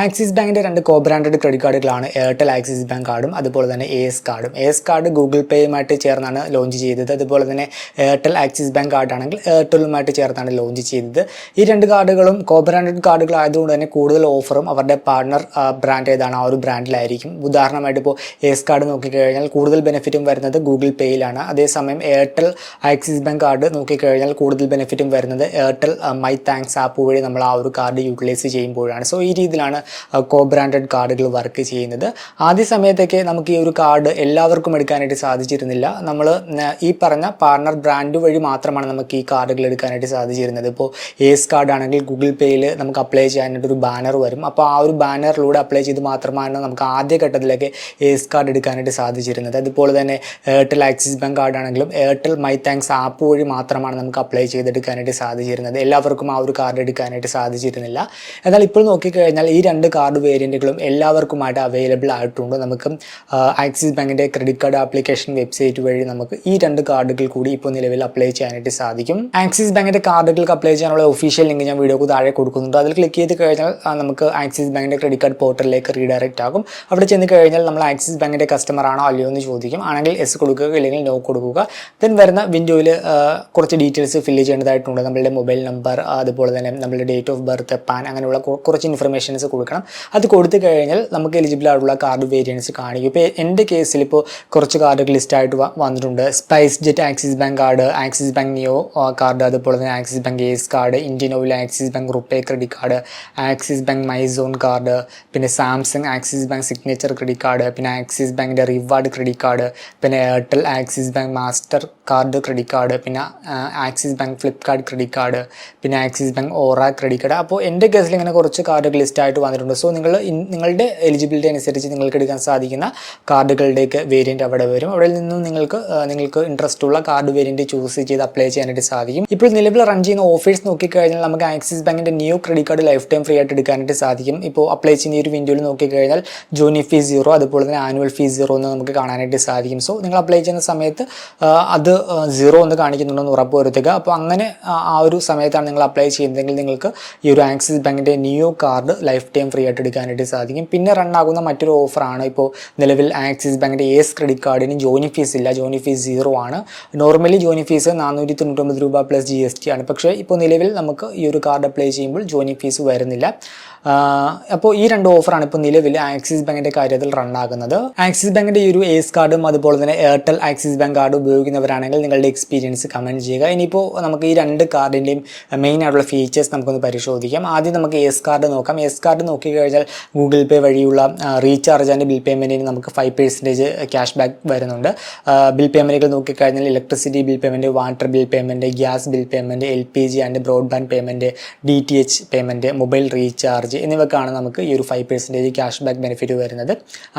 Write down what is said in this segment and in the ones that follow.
Axis ബാങ്കിന്റെ രണ്ട് co branded credit കാർഡുകളാണ് എയർടെൽ ആക്സിസ് ബാങ്ക് കാർഡും അതുപോലെ തന്നെ എ എസ് കാർഡും. എ എസ് കാർഡ് ഗൂഗിൾ പേയുമായിട്ട് ചേർന്നാണ് ലോഞ്ച് ചെയ്തത്. അതുപോലെ തന്നെ എയർടെൽ ആക്സിസ് ബാങ്ക് കാർഡാണെങ്കിൽ എയർടെലുമായിട്ട് ചേർന്നാണ് ലോഞ്ച് ചെയ്തത്. ഈ രണ്ട് കാർഡുകളും കോ ബ്രാൻഡഡ് കാർഡുകൾ ആയതുകൊണ്ട് തന്നെ കൂടുതൽ ഓഫറും അവരുടെ പാർട്ണർ ബ്രാൻഡ് ഏതാണ് ആ ഒരു ബ്രാൻഡിലായിരിക്കും. ഉദാഹരണമായിട്ട് ഇപ്പോൾ എസ് കാർഡ് നോക്കിക്കഴിഞ്ഞാൽ കൂടുതൽ ബെനിഫിറ്റും വരുന്നത് ഗൂഗിൾ പേയിലാണ്. അതേസമയം എയർടെൽ ആക്സിസ് ബാങ്ക് കാർഡ് നോക്കിക്കഴിഞ്ഞാൽ കൂടുതൽ ബെനിഫിറ്റും വരുന്നത് എയർടെൽ മൈ താങ്ക്സ് ആപ്പ് വഴി നമ്മൾ ആ ഒരു കാർഡ് യൂട്ടിലൈസ് ചെയ്യുമ്പോഴാണ്. സോ ഈ രീതിയിലാണ് കോ ബ്രാൻഡഡ് കാർഡുകൾ വർക്ക് ചെയ്യുന്നത്. ആദ്യ സമയത്തൊക്കെ നമുക്ക് ഈ ഒരു കാർഡ് എല്ലാവർക്കും എടുക്കാനായിട്ട് സാധിച്ചിരുന്നില്ല. നമ്മൾ ഈ പറഞ്ഞ പാർട്ണർ ബ്രാൻഡ് വഴി മാത്രമാണ് നമുക്ക് ഈ കാർഡുകൾ എടുക്കാനായിട്ട് സാധിച്ചിരുന്നത്. ഇപ്പോൾ ഏസ് കാർഡ് ആണെങ്കിൽ ഗൂഗിൾ പേയിൽ നമുക്ക് അപ്ലൈ ചെയ്യാനായിട്ട് ഒരു ബാനർ വരും. അപ്പോൾ ആ ഒരു ബാനറിലൂടെ അപ്ലൈ ചെയ്ത് മാത്രമാണ് നമുക്ക് ആദ്യ ഘട്ടത്തിലൊക്കെ ഏസ് കാർഡ് എടുക്കാനായിട്ട് സാധിച്ചിരുന്നത്. അതുപോലെ തന്നെ എയർടെൽ ആക്സിസ് ബാങ്ക് കാർഡ് ആണെങ്കിലും എയർടെൽ മൈ താങ്ക്സ് ആപ്പ് വഴി മാത്രമാണ് നമുക്ക് അപ്ലൈ ചെയ്തെടുക്കാനായിട്ട് സാധിച്ചിരുന്നത്. എല്ലാവർക്കും ആ ഒരു കാർഡ് എടുക്കാനായിട്ട് സാധിച്ചിരുന്നില്ല. എന്നാൽ ഇപ്പോൾ നോക്കിക്കഴിഞ്ഞാൽ ഈ രണ്ട് കാർഡ് വേരിയന്റുകളും എല്ലാവർക്കുമായിട്ട് അവൈലബിൾ ആയിട്ടുണ്ട്. നമുക്ക് ആക്സിസ് ബാങ്കിന്റെ ക്രെഡിറ്റ് കാർഡ് ആപ്ലിക്കേഷൻ വെബ്സൈറ്റ് വഴി നമുക്ക് ഈ രണ്ട് കാർഡുകൾ കൂടി ഇപ്പോൾ നിലവിൽ അപ്ലൈ ചെയ്യാനായിട്ട് സാധിക്കും. ആക്സിസ് ബാങ്കിന്റെ കാർഡുകൾക്ക് അപ്ലൈ ചെയ്യാനുള്ള ഒഫീഷ്യൽ ലിങ്ക് ഞാൻ വീഡിയോക്ക് താഴെ കൊടുക്കുന്നുണ്ട്. അതിൽ ക്ലിക്ക് ചെയ്ത് കഴിഞ്ഞാൽ നമുക്ക് ആക്സിസ് ബാങ്കിന്റെ ക്രെഡിറ്റ് കാർഡ് പോർട്ടലിലേക്ക് റീഡയറക്റ്റ് ആകും. അവിടെ ചെന്ന് കഴിഞ്ഞാൽ നമ്മൾ ആക്സിസ് ബാങ്കിന്റെ കസ്റ്റമർ ആണോ അല്ലയോ എന്ന് ചോദിക്കും. ആണെങ്കിൽ എസ് കൊടുക്കുക ഇല്ലെങ്കിൽ നോ കൊടുക്കുക. ദെൻ വരുന്ന വിൻഡോയിൽ കുറച്ച് ഡീറ്റെയിൽസ് ഫില്ല് ചെയ്യേണ്ടതായിട്ടുണ്ട്. നമ്മളുടെ മൊബൈൽ നമ്പർ അതുപോലെ തന്നെ നമ്മളുടെ ഡേറ്റ് ഓഫ് ബർത്ത് പാൻ അങ്ങനെയുള്ള കുറച്ച് ഇൻഫർമേഷൻസ് കൊടുക്കണം അത് കൊടുത്തു കഴിഞ്ഞാൽ നമുക്ക് എലിജിബിൾ ആയിട്ടുള്ള കാർഡ് വേരിയൻസ് കാണിക്കും ഇപ്പോൾ എന്റെ കേസിൽ ഇപ്പോൾ കുറച്ച് കാർഡുകൾ ലിസ്റ്റായിട്ട് വന്നിട്ടുണ്ട് SpiceJet Axis bank card Axis bank Neo card അതുപോലെ തന്നെ Axis bank ace card Indian Oil Axis bank RuPay credit card Axis bank Myzone card പിന്നെ Samsung Axis bank signature credit card പിന്നെ ആക്സിസ് ബാങ്കിന്റെ റിവാർഡ് ക്രെഡിറ്റ് കാർഡ് പിന്നെ Airtel Axis bank Mastercard credit card പിന്നെ Axis bank Flipkart credit card പിന്നെ Axis bank Aura credit card അപ്പോൾ എന്റെ കേസിൽ ഇങ്ങനെ കുറച്ച് കാർഡുകൾ ലിസ്റ്റായിട്ട് വന്നിട്ടുണ്ട് സോ നിങ്ങൾ നിങ്ങളുടെ എലിജിബിലിറ്റി അനുസരിച്ച് നിങ്ങൾക്ക് എടുക്കാൻ സാധിക്കുന്ന കാർഡുകളുടെയൊക്കെ വേരിയന്റ് അവിടെ വരും. അവിടെ നിന്നും നിങ്ങൾക്ക് നിങ്ങൾക്ക് ഇൻട്രസ്റ്റ് ഉള്ള കാർഡ് വേരിയന്റ് ചൂസ് ചെയ്ത് അപ്ലൈ ചെയ്യാനായിട്ട് സാധിക്കും. ഇപ്പോൾ നിലവിൽ റൺ ചെയ്യുന്ന ഓഫേഴ്സ് നോക്കിക്കഴിഞ്ഞാൽ നമുക്ക് ആക്സിസ് ബാങ്കിന്റെ new credit card lifetime free ആയിട്ട് എടുക്കാനായിട്ട് സാധിക്കും. ഇപ്പോൾ അപ്ലൈ ചെയ്യുന്ന ഒരു വിൻഡോയിൽ നോക്കിക്കഴിഞ്ഞാൽ ജോണി ഫീസ് സീറോ അതുപോലെ തന്നെ ആനുവൽ ഫീസ് സീറോ എന്ന് നമുക്ക് കാണാനായിട്ട് സാധിക്കും. സോ നിങ്ങൾ അപ്ലൈ ചെയ്യുന്ന സമയത്ത് അത് സീറോ എന്ന് കാണിക്കുന്നുണ്ടെന്ന് ഉറപ്പ് വരുത്തുക. അപ്പോൾ അങ്ങനെ ആ ഒരു സമയത്താണ് നിങ്ങൾ അപ്ലൈ ചെയ്യുന്നതെങ്കിൽ നിങ്ങൾക്ക് ഈ ഒരു ആക്സിസ് ബാങ്കിന്റെ ന്യൂ കാർഡ് ലൈഫ് ഫ്രീ ആയിട്ട് എടുക്കാനായിട്ട് സാധിക്കും. പിന്നെ റണ്ണാകുന്ന മറ്റൊരു ഓഫറാണ് ഇപ്പോൾ നിലവിൽ ആക്സിസ് ബാങ്കിന്റെ ഏസ് ക്രെഡിറ്റ് കാർഡിന് ജോയിനി ഫീസ് ഇല്ല. ജോയിനി ഫീസ് സീറോ ആണ്. നോർമലി ജോയിനി ഫീസ് നാനൂറ്റി തൊണ്ണൂറ്റൊമ്പത് രൂപ പ്ലസ് ജി എസ് ടി ആണ്. പക്ഷേ ഇപ്പോൾ നിലവിൽ നമുക്ക് ഈ ഒരു കാർഡ് അപ്ലൈ ചെയ്യുമ്പോൾ ജോയിനി ഫീസ് വരുന്നില്ല. അപ്പോൾ ഈ രണ്ട് ഓഫറാണ് ഇപ്പോൾ നിലവിൽ ആക്സിസ് ബാങ്കിന്റെ കാര്യത്തിൽ റണ്ണാകുന്നത് ആക്സിസ് ബാങ്കിന്റെ ഈ ഒരു ഏസ് കാർഡും അതുപോലെ തന്നെ എയർടെൽ ആക്സിസ് ബാങ്ക് കാർഡ് ഉപയോഗിക്കുന്നവരാണെങ്കിൽ നിങ്ങളുടെ എക്സ്പീരിയൻസ് കമന്റ് ചെയ്യുക. ഇനിയിപ്പോൾ നമുക്ക് ഈ രണ്ട് കാർഡിന്റെയും മെയിൻ ആയിട്ടുള്ള ഫീച്ചേഴ്സ് നമുക്കൊന്ന് പരിശോധിക്കാം. ആദ്യം നമുക്ക് എസ് കാർഡ് നോക്കാം. എസ് കാർഡ് നോക്കിക്കഴിഞ്ഞാൽ ഗൂഗിൾ പേ വഴിയുള്ള റീചാർജ് ആൻഡ് ബിൽ പേയ്മെന്റിന് നമുക്ക് ഫൈവ് പെർസെന്റേജ് ക്യാഷ് ബാക്ക് വരുന്നുണ്ട്. ബിൽ പേയ്മെന്റുകൾ നോക്കിക്കഴിഞ്ഞാൽ electricity bill payment water bill payment gas bill payment L P G and broadband payment D T H payment mobile recharge എന്നിവക്കാണ് നമുക്ക് ഈ ഒരു five percentage cash back benefit വരുന്നത്.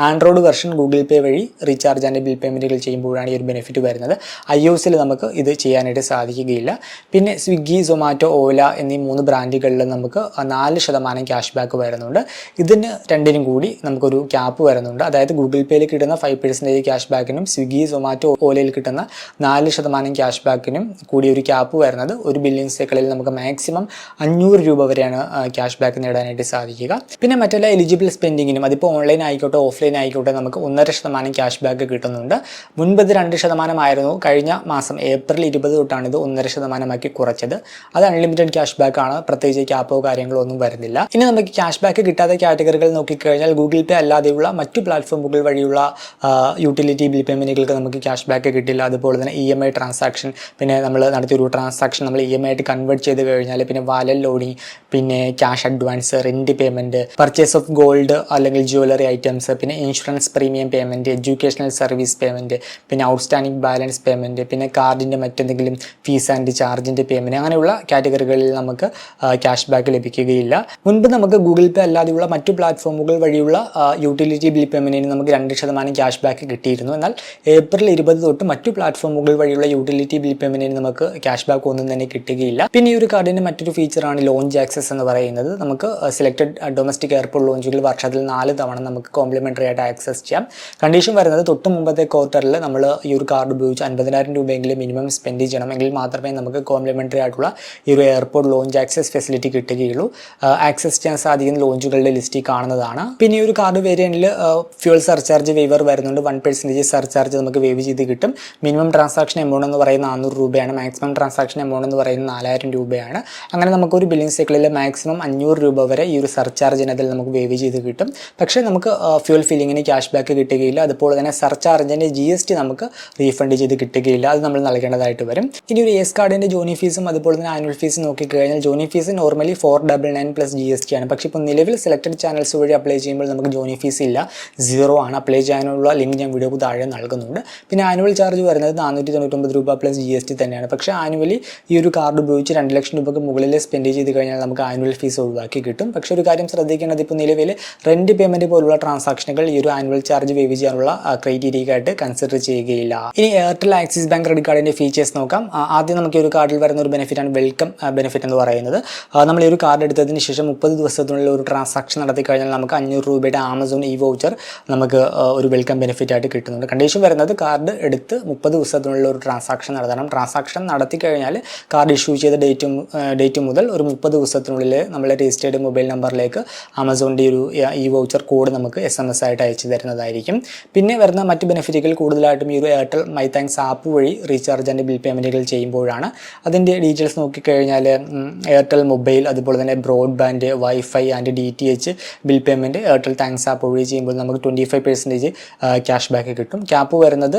Android version Google Pay വഴി recharge and bill പേയ്മെന്റുകൾ ചെയ്യുമ്പോഴാണ് ഈ ഒരു benefit വരുന്നത്. ഐ ഒ എസിൽ നമുക്ക് ഇത് ചെയ്യാനായിട്ട് സാധിക്കുകയില്ല. പിന്നെ സ്വിഗ്ഗി സൊമാറ്റോ ഓല എന്നീ മൂന്ന് ബ്രാൻഡുകളിൽ നമുക്ക് നാല് ശതമാനം ക്യാഷ് ബാക്ക് വരുന്നുണ്ട്. ഇതിന് രണ്ടിനും കൂടി നമുക്കൊരു ക്യാപ്പ് വരുന്നുണ്ട്. അതായത് ഗൂഗിൾ പേയിൽ കിട്ടുന്ന ഫൈവ് പെർസെന്റേജ് ക്യാഷ് ബാക്കിനും സ്വിഗ്ഗി സൊമാറ്റോ ഓലയിൽ കിട്ടുന്ന നാല് ശതമാനം ക്യാഷ് ബാക്കിനും കൂടി ഒരു ക്യാപ്പ് വരുന്നത് ഒരു ബില്യൺ സൈക്കിളിൽ നമുക്ക് മാക്സിമം അഞ്ഞൂറ് രൂപ വരെയാണ് ക്യാഷ് ബാക്ക് നേടാനായിട്ട് സാധിക്കുക. പിന്നെ മറ്റെല്ലാ എലിജിബിൾ സ്പെൻഡിങ്ങിനും അതിപ്പോൾ ഓൺലൈൻ ആയിക്കോട്ടെ ഓഫ്ലൈൻ ആയിക്കോട്ടെ നമുക്ക് ഒന്നര ശതമാനം ക്യാഷ് ബാക്ക് കിട്ടുന്നുണ്ട്. മുൻപത് രണ്ട് ശതമാനമായിരുന്നു കഴിഞ്ഞ മാസം ഏപ്രിൽ ഇരുപത് തൊട്ടാണ് ഇത് ഒന്നര ശതമാനമാക്കി കുറച്ചത്. അത് അൺലിമിറ്റഡ് ക്യാഷ് ബാക്ക് ആണ്. പ്രത്യേകിച്ച് ക്യാപ്പോ കാര്യങ്ങളോ ഒന്നും വരുന്നില്ല. ഇനി നമുക്ക് ക്യാഷ് ബാക്ക് കിട്ടാത്ത കാറ്റഗറികൾ നോക്കിക്കഴിഞ്ഞാൽ ഗൂഗിൾ പേ അല്ലാതെയുള്ള മറ്റു പ്ലാറ്റ്ഫോമുകൾ വഴിയുള്ള യൂട്ടിലിറ്റി ബിൽ പേയ്മെന്റുകൾക്ക് നമുക്ക് ക്യാഷ് ബാക്ക് കിട്ടില്ല. അതുപോലെ തന്നെ ഇ എം ഐ ട്രാൻസാക്ഷൻ പിന്നെ നമ്മൾ നടത്തിയൊരു ട്രാൻസാക്ഷൻ നമ്മൾ ഇ എം ഐ ആയിട്ട് കൺവേർട്ട് ചെയ്ത് കഴിഞ്ഞാൽ പിന്നെ വാലൽ ലോഡിങ് പിന്നെ cash advance rent payment purchase of gold അല്ലെങ്കിൽ ജ്വല്ലറി ഐറ്റംസ് പിന്നെ insurance premium payment educational service payment പിന്നെ ഔട്ട്സ്റ്റാൻഡിംഗ് ബാലൻസ് പേയ്മെന്റ് പിന്നെ കാർഡിന്റെ മറ്റെന്തെങ്കിലും ഫീസ് ആൻഡ് ചാർജിന്റെ പേയ്മെന്റ് അങ്ങനെയുള്ള കാറ്റഗറികളിൽ നമുക്ക് ക്യാഷ് ബാക്ക് ലഭിക്കുകയില്ല. മുൻപ് നമുക്ക് ഗൂഗിൾ പേ അല്ലാതെയുള്ള മറ്റു പ്ലാറ്റ്ഫോമുകൾ വഴിയുള്ള യൂട്ടിലിറ്റി ബിൽ പേയ്മെന്റിന് നമുക്ക് രണ്ട് ശതമാനം ക്യാഷ് ബാക്ക് കിട്ടിയിരുന്നു. എന്നാൽ ഏപ്രിൽ ഇരുപത് തൊട്ട് മറ്റു പ്ലാറ്റ്ഫോമുകൾ വഴിയുള്ള യൂട്ടിലിറ്റി ബിൽ പേയ്മെന്റിന് നമുക്ക് ക്യാഷ് ബാക്ക് ഒന്നും തന്നെ കിട്ടുകയില്ല. പിന്നെ ഈ ഒരു കാർഡിന്റെ മറ്റൊരു ഫീച്ചറാണ് ലോഞ്ച് ആക്സസ് എന്ന് പറയുന്നത്. നമുക്ക് സെലക്ടഡ് ഡൊമസ്റ്റിക് എയർപോർട്ട് ലോഞ്ചുകൾ വർഷത്തിൽ നാല് തവണ നമുക്ക് കോംപ്ലിമെന്ററി ആയിട്ട് ആക്സസ് ചെയ്യാം. കണ്ടീഷൻ വരുന്നത് തൊട്ട് മുമ്പത്തെ ക്വാർട്ടറിൽ നമ്മൾ ഈ ഒരു കാർഡ് ഉപയോഗിച്ച് അൻപതിനായിരം രൂപയെങ്കിലും മിനിമം സ്പെൻഡ് ചെയ്യണമെങ്കിൽ മാത്രമേ നമുക്ക് കോംപ്ലിമെന്ററി ആയിട്ടുള്ള ഈ ഒരു എയർപോർട്ട് ലോഞ്ച് ആക്സസ് ഫെസിലിറ്റി കിട്ടുകയുള്ളൂ. ആക്സസ് ചെയ്യാൻ സാധിക്കുന്ന ലോഞ്ചുകളുടെ ലിസ്റ്റിൽ കാണുന്നതാണ്. പിന്നെ ഈ ഒരു കാർഡ് വേരിയന്റിൽ ഫ്യൂൽ സർചാർജ് വേവർ വരുന്നുണ്ട്. വൺ പെർസെന്റേജ് സർചാർജ് നമുക്ക് വേവ് ചെയ്ത് കിട്ടും. മിനിമം ട്രാൻസാക്ഷൻ എമൗണ്ട് എന്ന് പറയുന്നത് നാനൂറ് രൂപയാണ്. മാക്സിമം ട്രാൻസാക്ഷൻ എമൗണ്ട് എന്ന് പറയുന്നത് നാലായിരം രൂപയാണ്. അങ്ങനെ നമുക്കൊരു ബില്ലിംഗ് സൈക്കിളിൽ മാക്സിമം അഞ്ഞൂറ് രൂപ വരെ ഈ ഒരു സർചാർജിനതിൽ നമുക്ക് വേവ് ചെയ്ത് കിട്ടും. പക്ഷേ നമുക്ക് ഫ്യൂൽ ഫില്ലിങ്ങിന് ക്യാഷ് ബാക്ക് കിട്ടുകയില്ല. അതുപോലെ തന്നെ സർചാർജിന്റെ ജി എസ് ടി നമുക്ക് റീഫണ്ട് ചെയ്ത് കിട്ടുകയില്ല. അത് നമ്മൾ നൽകേണ്ടതായിട്ട് വരും. ഇനി ഒരു എസ് കാർഡിന്റെ ജോണി ഫീസും അതുപോലെ തന്നെ ആനുവൽ ഫീസും നോക്കിക്കഴിഞ്ഞാൽ joining fee normally four double nine plus G S T ആണ്. പക്ഷേ ഇപ്പോൾ നിലവിൽ സെലക്ടഡ് ചാനൽസ് വഴി അപ്ലൈ ചെയ്യുമ്പോൾ നമുക്ക് ജോയിൻ ഫീസ് ഇല്ല. സീറോ ആണ്. അപ്ലൈ ചെയ്യാനുള്ള ലിങ്ക് ഞാൻ വീഡിയോക്ക് താഴെ നൽകുന്നുണ്ട്. പിന്നെ ആനുവൽ ചാർജ് വരുന്നത് നാനൂറ്റി തൊണ്ണൂറ്റൊമ്പത് രൂപ പ്ലസ് ജി എസ് ടി തന്നെയാണ്. പക്ഷേ ആനുവലി ഈ ഒരു കാർഡ് ഉപയോഗിച്ച് രണ്ട് ലക്ഷം രൂപയ്ക്ക് മുകളിൽ സ്പെൻഡ് ചെയ്ത് കഴിഞ്ഞാൽ നമുക്ക് ആനുവൽ ഫീസ് ഒഴിവാക്കി കിട്ടും. പക്ഷേ ഒരു കാര്യം ശ്രദ്ധിക്കേണ്ടത് ഇപ്പോൾ നിലവിൽ റെന്റ് പേയ്മെന്റ് പോലുള്ള ട്രാൻസാക്ഷനുകൾ ഈ ഒരു ആനുവൽ ചാർജ് വേവ് ചെയ്യാനുള്ള ക്രൈറ്റീരിയക്കായിട്ട് കൺസിഡർ ചെയ്യുകയില്ല. ഇനി എയർടെൽ ആക്സിസ് ബാങ്ക് ക്രെഡിറ്റ് കാർഡിന്റെ ഫീച്ചേഴ്സ് നോക്കാം. ആദ്യം നമുക്ക് ഈ ഒരു കാർഡിൽ വരുന്ന ഒരു ബെനിഫിറ്റാണ് വെൽക്കം ബെനിഫിറ്റ് എന്ന് പറയുന്നത്. നമ്മൾ ഈ ഒരു കാർഡ് എടുത്തതിന് ശേഷം മുപ്പത് ദിവസത്തിനുള്ളിൽ ഒരു ട്രാൻസാക്ഷൻ നടത്തി കഴിഞ്ഞാൽ നമുക്ക് അഞ്ഞൂറ് രൂപയുടെ ആമസോൺ ഇ വൗച്ചർ നമുക്ക് ഒരു വെൽക്കം ബെനിഫിറ്റ് ആയിട്ട് കിട്ടുന്നുണ്ട്. കണ്ടീഷൻ വരുന്നത് കാർഡ് എടുത്ത് മുപ്പത് ദിവസത്തിനുള്ള ഒരു ട്രാൻസാക്ഷൻ നടത്തണം. ട്രാൻസാക്ഷൻ നടത്തി കഴിഞ്ഞാൽ കാർഡ് ഇഷ്യൂ ചെയ്ത ഡേറ്റ് ഡേറ്റ് മുതൽ ഒരു മുപ്പത് ദിവസത്തിനുള്ളിൽ നമ്മൾ രജിസ്റ്റേർഡ് മൊബൈൽ നമ്പറിലേക്ക് ആമസോണിന്റെ ഒരു ഇ വൗച്ചർ കോഡ് നമുക്ക് എസ് എം എസ് ആയിട്ട് അയച്ചു തരുന്നതായിരിക്കും. പിന്നെ വരുന്ന മറ്റ് ബെനിഫിറ്റുകൾ കൂടുതലായിട്ടും ഈ ഒരു എയർടെൽ മൈ താങ്ക്സ് ആപ്പ് വഴി റീചാർജ് ആൻഡ് ബിൽ പേയ്മെന്റുകൾ ചെയ്യുമ്പോഴാണ് അതിന്റെ ഡീറ്റെയിൽസ് നോക്കിക്കഴിഞ്ഞാൽ എയർടെൽ മൊബൈൽ അതുപോലെ തന്നെ broadband WiFi and D T H bill payment Airtel thanks app വഴി ചെയ്യുമ്പോൾ നമുക്ക് twenty five percentage cashback കിട്ടും. ക്യാപ്പ് വരുന്നത്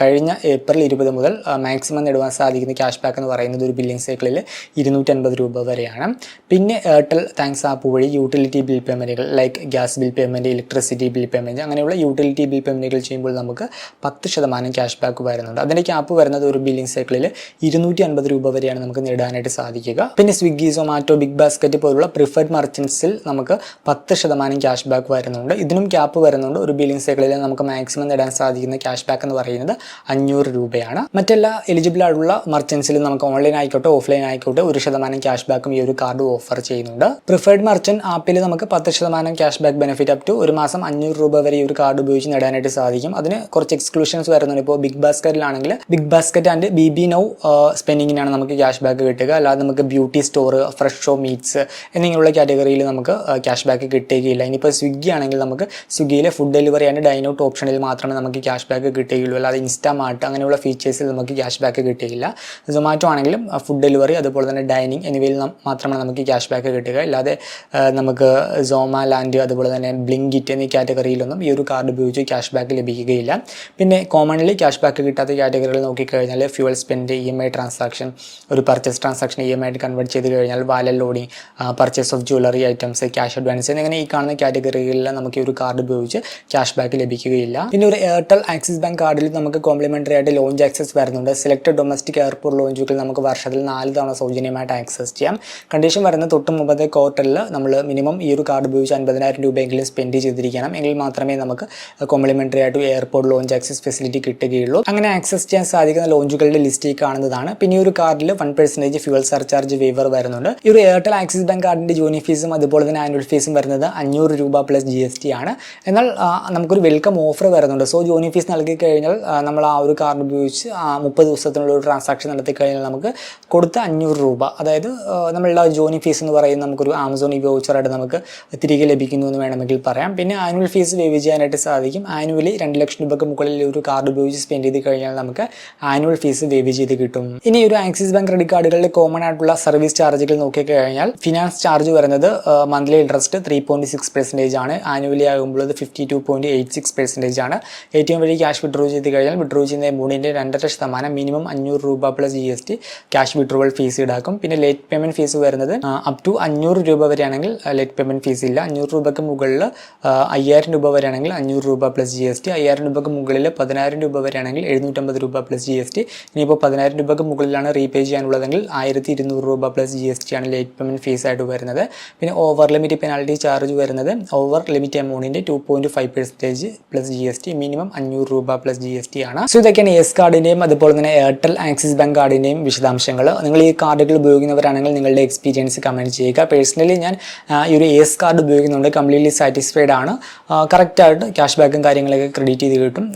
കഴിഞ്ഞ ഏപ്രിൽ ഇരുപത് മുതൽ മാക്സിമം നേടുവാൻ സാധിക്കുന്ന ക്യാഷ് ബാക്ക് എന്ന് പറയുന്നത് ഒരു ബില്ലിംഗ് സൈക്കിളിൽ ഇരുന്നൂറ്റൻപത് രൂപ വരെയാണ്. പിന്നെ എയർടെൽ താങ്ക്സ് ആപ്പ് വഴി utility bill പേയ്മെന്റുകൾ like gas bill payment electricity bill payment അങ്ങനെയുള്ള യൂട്ടിലിറ്റി ബിൽ പേയ്മെന്റുകൾ ചെയ്യുമ്പോൾ നമുക്ക് പത്ത് ശതമാനം ക്യാഷ് ബാക്ക് വരുന്നുണ്ട്. അതിന്റെ ക്യാപ്പ് വരുന്നത് ഒരു ബില്ലിംഗ് സൈക്കിളിൽ ഇരുന്നൂറ്റി അൻപത് രൂപ വരെയാണ് നമുക്ക് നേടാനായിട്ട് സാധിക്കുക. പിന്നെ സ്വിഗ്ഗി സൊമാറ്റോ ബിഗ് ബാസ്ക്കറ്റ് പോലുള്ള പ്രിഫർഡ് മർച്ചൻസിൽ നമുക്ക് പത്ത് ശതമാനം ക്യാഷ് ബാക്ക് വരുന്നുണ്ട്. ഇതിനും ക്യാപ്പ് വരുന്നുണ്ട്. ഒരു ബില്ലിംഗ് സൈക്കിളിൽ നമുക്ക് മാക്സിമം നേടാൻ സാധിക്കുന്ന ക്യാഷ് ബാക്ക് എന്ന് പറയുന്നത് അഞ്ഞൂറ് രൂപയാണ്. മറ്റെല്ലാ എലിജിബിൾ ആയിട്ടുള്ള മർച്ചൻസിലും നമുക്ക് ഓൺലൈൻ ആയിക്കോട്ടെ ഓഫ്ലൈൻ ആയിക്കോട്ടെ ഒരു ശതമാനം ക്യാഷ് ബാക്കും ഈ ഒരു കാർഡ് ഓഫർ ചെയ്യുന്നുണ്ട്. പ്രിഫേർഡ് മർച്ചൻ ആപ്പിൽ നമുക്ക് പത്ത് ശതമാനം cash back benefit up to ഒരു മാസം അഞ്ഞൂറ് രൂപ വരെ ഈ ഒരു കാർഡ് ഉപയോഗിച്ച് നേടാനായിട്ട് സാധിക്കും. അതിന് കുറച്ച് എക്സ്ക്ലൂഷൻസ് വരുന്നുണ്ട്. ഇപ്പോൾ big ബാസ്ക്കറ്റിലാണെങ്കിൽ Big Basket and B B now സ്പെൻഡിങ്ങിനാണ് നമുക്ക് ക്യാഷ് ബാക്ക് കിട്ടുക. അല്ലാതെ നമുക്ക് beauty store fresh show meats എന്നിങ്ങനെയുള്ള കാറ്റഗറിയിൽ നമുക്ക് ക്യാഷ് ബാക്ക് കിട്ടുകയില്ല. ഇനിയിപ്പോൾ സ്വിഗ്ഗി ആണെങ്കിൽ നമുക്ക് സ്വിഗ്ഗിയിലെ food delivery and dine out ഓപ്ഷനിൽ മാത്രമേ നമുക്ക് ക്യാഷ് ബാക്ക് കിട്ടുകയുള്ളൂ. അല്ലാതെ ഇൻസ്റ്റാമാർട്ട് അങ്ങനെയുള്ള ഫീച്ചേഴ്സിൽ നമുക്ക് ക്യാഷ് ബാക്ക് കിട്ടുകയില്ല. സൊമാറ്റോ ആണെങ്കിലും ഫുഡ് ഡെലിവറി അതുപോലെ തന്നെ ഡൈനിങ് എന്നിവയിൽ മാത്രമാണ് നമുക്ക് ക്യാഷ് ബാക്ക് കിട്ടുക. അല്ലാതെ നമുക്ക് സോമാ ലാൻഡ് അതുപോലെ തന്നെ ബ്ലിങ്കിറ്റ് എന്നീ കാറ്റഗറിയിലൊന്നും ഈ ഒരു കാർഡ് ഉപയോഗിച്ച് ക്യാഷ് ബാക്ക് ലഭിക്കുകയില്ല. പിന്നെ കോമൺലി ക്യാഷ് ബാക്ക് കിട്ടാത്ത കാറ്റഗറികൾ നോക്കിക്കഴിഞ്ഞാൽ fuel spend E M I transaction ഒരു purchase transaction E M I ആയിട്ട് കൺവേർട്ട് ചെയ്ത് കഴിഞ്ഞാൽ wallet loading purchase of jewellery items cash advance എന്നിങ്ങനെ ഈ കാണുന്ന കാറ്റഗറികളിൽ നമുക്ക് ഈ ഒരു കാർഡ് ഉപയോഗിച്ച് ക്യാഷ് ബാക്ക് ലഭിക്കുകയില്ല. പിന്നെ ഒരു എയർടെൽ ആക്സിസ് ബാങ്ക് കാർഡിൽ നമുക്ക് കോംപ്ലിമെന്ററി ആയിട്ട് ലോഞ്ച് ആക്സസ് വരുന്നുണ്ട്. സെലക്ട് ഡൊമസ്റ്റിക് എയർപോർട്ട് ലോഞ്ചുകൾ നമുക്ക് വർഷത്തിൽ നാല് തവണ സൗജന്യമായിട്ട് ആക്സസ് ചെയ്യാം. കണ്ടീഷൻ വരുന്ന തൊട്ട് മുമ്പത്തെ ക്വാർട്ടറിൽ നമ്മൾ മിനിമം ഈ ഒരു കാർഡ് ഉപയോഗിച്ച് അൻപതിനായിരം രൂപയെങ്കിലും സ്പെൻഡ് ചെയ്തിരിക്കണം. എങ്കിൽ മാത്രമേ നമുക്ക് കോംപ്ലിമെന്ററി ആയിട്ട് എയർപോർട്ട് ലോഞ്ച് ആക്സസ് ഫെസിലിറ്റി കിട്ടുകയുള്ളൂ. അങ്ങനെ ആക്സസ് ചെയ്യാൻ സാധിക്കുന്ന ലോഞ്ചുകളുടെ ലിസ്റ്റ് കാണുന്നതാണ്. പിന്നെ ഈ ഒരു കാർഡിൽ one percentage fuel surcharge waiver വരുന്നുണ്ട്. ഈ ഒരു എയർടെൽ ആക്സിസ് ബാങ്ക് കാർഡിന്റെ ജോണി ഫീസും അതുപോലെ തന്നെ ആനുവൽ ഫീസും വരുന്നത് അഞ്ഞൂറ് രൂപ പ്ലസ് ജി എസ് ടി ആണ്. എന്നാൽ നമുക്കൊരു വെൽക്കം ഓഫർ വരുന്നുണ്ട്. സോ ജോനി ഫീസ് നൽകി കഴിഞ്ഞാൽ നമ്മൾ ആ ഒരു കാർഡ് ഉപയോഗിച്ച് മുപ്പത് ദിവസത്തിനുള്ള ഒരു ട്രാൻസാക്ഷൻ നടത്തി കഴിഞ്ഞാൽ നമുക്ക് കൊടുത്ത അഞ്ഞൂറ് രൂപ. അതായത് നമ്മളുടെ ജോണി ഫീസ് എന്ന് പറയുന്നത് നമുക്കൊരു ആമസോൺ ഈ വൗച്ചറായിട്ട് നമുക്ക് തിരികെ ലഭിക്കുന്നു എന്ന് വേണമെങ്കിൽ പറയാം. പിന്നെ ആനുവൽ ഫീസ് വേവ് ചെയ്യാനായിട്ട് സാധിക്കും. ആനുവലി രണ്ട് ലക്ഷം രൂപയ്ക്ക് മുകളിൽ ഒരു കാർഡ് ഉപയോഗിച്ച് സ്പെൻഡ് ചെയ്ത് കഴിഞ്ഞാൽ നമുക്ക് ആനുവൽ ഫീസ് വേവ് ചെയ്ത് കിട്ടും. ഇനി ഒരു ആക്സിസ് ബാങ്ക് ക്രെഡിറ്റ് കാർഡുകളുടെ കോമൺ ആയിട്ടുള്ള സർവീസ് ചാർജുകൾ നോക്കിക്കഴിഞ്ഞാൽ ഫിനാൻസ് ചാർജ് വരുന്നത് monthly interest three point six percentage ആണ്. ആനുവലി ആകുമ്പോൾ അത് fifty two point eight six percentage ആണ്. എ ടി എം വഴി ക്യാഷ് വിഡ്രോ ചെയ്ത് കഴിഞ്ഞാൽ വിഡ്രോ ചെയ്യുന്ന എമൗണ്ടിന്റെ രണ്ടര ശതമാനം മിനിമം അഞ്ഞൂറ് രൂപ plus G S T cash withdrawal fee ഈടാക്കും. പിന്നെ ലേറ്റ് പേയ്മെന്റ് ഫീസ് വരുന്നത് അപ് ടു അഞ്ഞൂറ് രൂപ വരെയാണെങ്കിൽ ലേറ്റ് പേയ്മെന്റ് ഫീസ് ഇല്ല. അഞ്ഞൂറ് രൂപയ്ക്ക് മുകളിൽ അയ്യായിരം രൂപ വരെയാണെങ്കിൽ അഞ്ഞൂറ് രൂപ പ്ലസ് ജി എസ് ടി അയ്യായിരം രൂപയ്ക്ക് മുകളിൽ പതിനായിരം രൂപ വരെയാണെങ്കിൽ എഴുന്നൂറ്റമ്പത് രൂപ പ്ലസ് ജി എസ് ടി ഇനിയിപ്പോൾ പതിനായിരം രൂപയ്ക്ക് മുകളിലാണ് റീപേ ചെയ്യാനുള്ളതെങ്കിൽ ആയിരത്തി ഇരുന്നൂറ് രൂപ പ്ലസ് ജി എസ് ടി ആണ് ലേറ്റ് പേയ്മെന്റ് ഫീസ് ആയിട്ട് വരുന്നത്. പിന്നെ ഓവർ ലിമിറ്റ് പെനാൽറ്റി ചാർജ് വരുന്നത് over limit എമൗണ്ടിന്റെ two point five percentage plus G S T minimum അഞ്ഞൂറ് രൂപ പ്ലസ് ജി എസ് ടി ആണ്. സോ ഇതൊക്കെയാണ് എസ് കാർഡിന്റെയും അതുപോലെ തന്നെ എയർടെൽ ആക്സിസ് ബാങ്ക് കാർഡിന്റെയും വിശദാംശങ്ങൾ നിങ്ങൾ ഈ കാർഡുകൾ ഉപയോഗിക്കുന്നവരാണെങ്കിൽ നിങ്ങളുടെ എക്സ്പീരിയൻസ് കമന്റ് ചെയ്യുക. പേഴ്സണലി ഞാൻ ഈ ഒരു എസ് കാർഡ് ഉപയോഗിക്കുന്നുണ്ട്. കംപ്ലീറ്റ്ലി സാറ്റിസ്ഫൈഡ് ആണ്. കറക്റ്റായിട്ട് ക്യാഷ് ബാക്കും കാര്യങ്ങളൊക്കെ ക്രെഡിറ്റ് ചെയ്ത് കിട്ടും.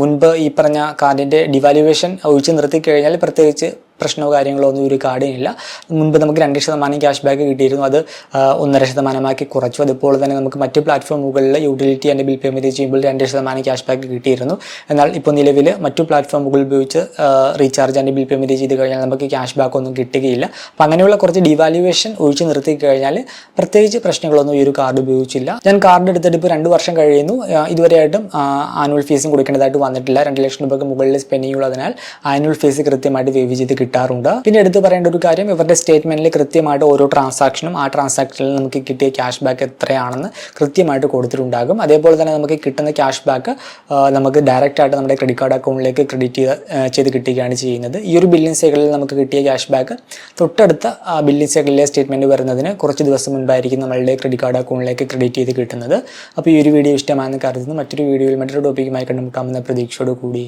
മുൻപ് ഈ പറഞ്ഞ കാർഡിന്റെ ഡിവാലുവേഷൻ ഒഴിച്ച് നിർത്തി കഴിഞ്ഞാൽ പ്രത്യേകിച്ച് പ്രശ്നമോ കാര്യങ്ങളോ ഒന്നും ഒരു കാർഡിനില്ല മുൻപ് നമുക്ക് രണ്ട് ശതമാനം ക്യാഷ് ബാക്ക് കിട്ടിയിരുന്നു. അത് ഒന്നര ശതമാനമാക്കി കുറച്ചു. അതുപോലെ തന്നെ നമുക്ക് മറ്റ് പ്ലാറ്റ്ഫോമുകളിൽ യൂട്ടിലിറ്റി ആൻഡ് ബിൽ പേയ്മെന്റ് ചെയ്യുമ്പോൾ രണ്ട് ശതമാനം ക്യാഷ് ബാക്ക് കിട്ടിയിരുന്നു. എന്നാൽ ഇപ്പോൾ നിലവിൽ മറ്റു പ്ലാറ്റ്ഫോമുകൾ ഉപയോഗിച്ച് റീചാർജ് ആൻഡ് ബിൽ പേയ്മെന്റ് ചെയ്ത് കഴിഞ്ഞാൽ നമുക്ക് ക്യാഷ് ബാക്ക് ഒന്നും കിട്ടുകയില്ല. അപ്പോൾ അങ്ങനെയുള്ള കുറച്ച് ഡിവാലുവേഷൻ ഒഴിച്ചു നിർത്തി കഴിഞ്ഞാൽ പ്രത്യേകിച്ച് പ്രശ്നങ്ങളൊന്നും ഈ ഒരു കാർഡ് ഉപയോഗിച്ചില്ല. ഞാൻ കാർഡ് എടുത്തിട്ട് ഇപ്പോൾ രണ്ട് വർഷം കഴിയുന്നു. ഇതുവരെയായിട്ടും ആനുവൽ ഫീസും കൊടുക്കേണ്ടതായിട്ട് വന്നിട്ടില്ല. രണ്ട് ലക്ഷം രൂപയ്ക്ക് മുകളിൽ സ്പെൻഡിങ് ഉള്ളതിനാൽ ആനുവൽ ഫീസ് കൃത്യമായിട്ട് വേവ് ചെയ്ത് കിട്ടാറുണ്ട്. പിന്നെ എടുത്തു പറയേണ്ട ഒരു കാര്യം ഇവരുടെ സ്റ്റേറ്റ്മെന്റിൽ കൃത്യമായിട്ട് ഓരോ ട്രാൻസാക്ഷനും ആ ട്രാൻസാക്ഷനിൽ നമുക്ക് കിട്ടിയ ക്യാഷ് ബാക്ക് എത്രയാണെന്ന് കൃത്യമായിട്ട് കൊടുത്തിട്ടുണ്ടാകും. അതേപോലെ തന്നെ നമുക്ക് കിട്ടുന്ന ക്യാഷ് ബാക്ക് നമുക്ക് ഡയറക്റ്റ് ആയിട്ട് നമ്മുടെ ക്രെഡിറ്റ് കാർഡ് അക്കൗണ്ടിലേക്ക് ക്രെഡിറ്റ് ചെയ്ത് കിട്ടുകയാണ് ചെയ്യുന്നത്. ഈ ഒരു ബില്ലിംഗ് സൈക്കിളിൽ നമുക്ക് കിട്ടിയ ക്യാഷ് ബാക്ക് തൊട്ടടുത്ത ബില്ലിംഗ് സൈക്കിളിലെ സ്റ്റേറ്റ്മെന്റ് വരുന്നതിന് കുറച്ച് ദിവസം മുൻപായിരിക്കും നമ്മളുടെ ക്രെഡിറ്റ് കാർഡ് അക്കൗണ്ടിലേക്ക് ക്രെഡിറ്റ് ചെയ്ത് കിട്ടുന്നത്. അപ്പോൾ ഈ ഒരു വീഡിയോ ഇഷ്ടമാണെന്ന് കരുതുന്നു. മറ്റൊരു വീഡിയോയിൽ മറ്റൊരു ടോപ്പിക്കുമായി കണ്ടുമുട്ടാമെന്ന പ്രതീക്ഷയോട് കൂടി